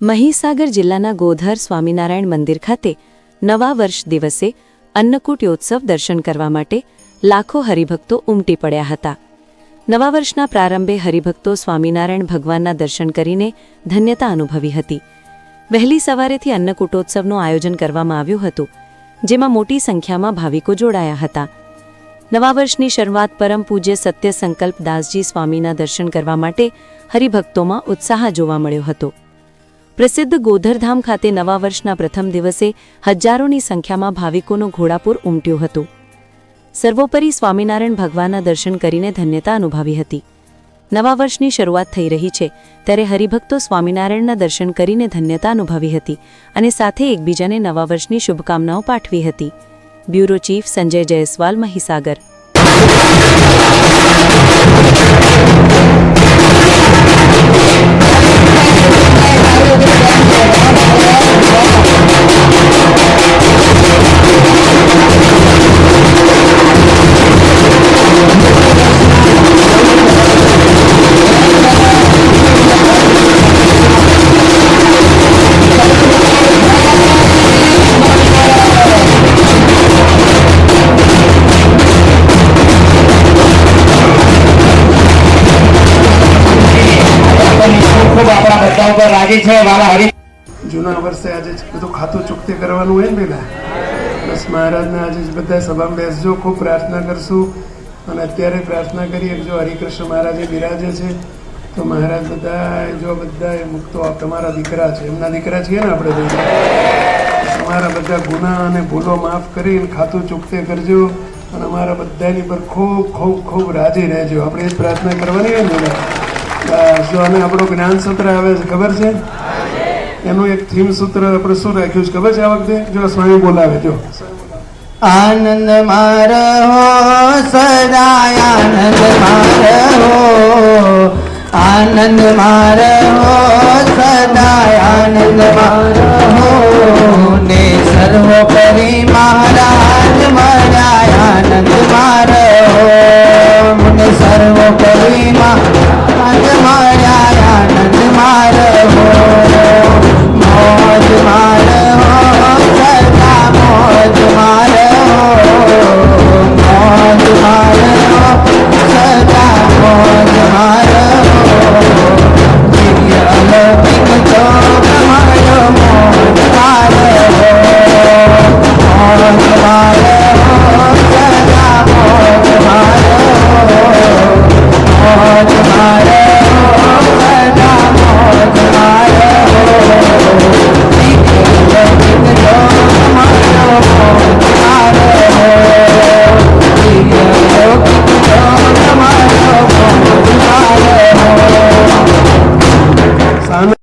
મહીસાગર જિલ્લાના ગોધર સ્વામિનારાયણ મંદિર ખાતે નવા વર્ષ દિવસે અન્નકૂટયોત્સવ દર્શન કરવા માટે લાખો હરિભક્તો ઉમટી પડ્યા હતા. નવા વર્ષના પ્રારંભે હરિભક્તો સ્વામિનારાયણ ભગવાનના દર્શન કરીને ધન્યતા અનુભવી હતી. વહેલી સવારેથી અન્નકૂટોત્સવનું આયોજન કરવામાં આવ્યું હતું, જેમાં મોટી સંખ્યામાં ભાવિકો જોડાયા હતા. નવા વર્ષની શરૂઆત પરમ પૂજ્ય સત્ય સંકલ્પ દાસજી સ્વામીના દર્શન કરવા માટે હરિભક્તોમાં ઉત્સાહ જોવા મળ્યો હતો. પ્રસિદ્ધ ગોધરધામ ખાતે નવા વર્ષના પ્રથમ દિવસે હજારોની સંખ્યામાં ભાવિકોનું ઘોડાપુર ઉમટ્યું હતું. સર્વોપરી સ્વામિનારાયણ ભગવાનના દર્શન કરીને ધન્યતા અનુભવી હતી. નવા વર્ષની શરૂઆત થઈ રહી છે, ત્યારે હરિભક્તો સ્વામિનારાયણના દર્શન કરીને ધન્યતા અનુભવી હતી અને સાથે એકબીજાને નવા વર્ષની શુભકામનાઓ પાઠવી હતી. Bureau chief Sanjay Jaiswal, Mahisagar. રાજી છે વાલા હરી. જૂના વર્ષે આજે બધું ખાતું ચૂકતી કરવાનું હોય ને ભેગા બસ મહારાજને આજે બધા સભામાં બેસજો, ખૂબ પ્રાર્થના કરશું. અને અત્યારે પ્રાર્થના કરીએ જો હરિકૃષ્ણ મહારાજે બિરાજે છે, તો મહારાજ બધા જો બધા મુક્તો તમારા દીકરા છે. એમના દીકરા છીએ ને આપણે તમારા બધા ગુના અને ભૂલો માફ કરીને ખાતું ચૂકતે કરજો અને અમારા બધાની પર ખૂબ ખૂબ ખૂબ રાજી રહેજો. આપણે એ જ પ્રાર્થના કરવાની હોય ને જો આને આપણું જ્ઞાન સૂત્ર આવે છે, ખબર છે? એનું એક થીમ સૂત્ર આપણે શું રાખ્યું છે, ખબર છે આ વખતે? જો સ્વામી બોલાવે, જો. આનંદ માર હો સદાય આનંદ માર હો આનંદ માર હો સદાય આનંદ માર Salvador.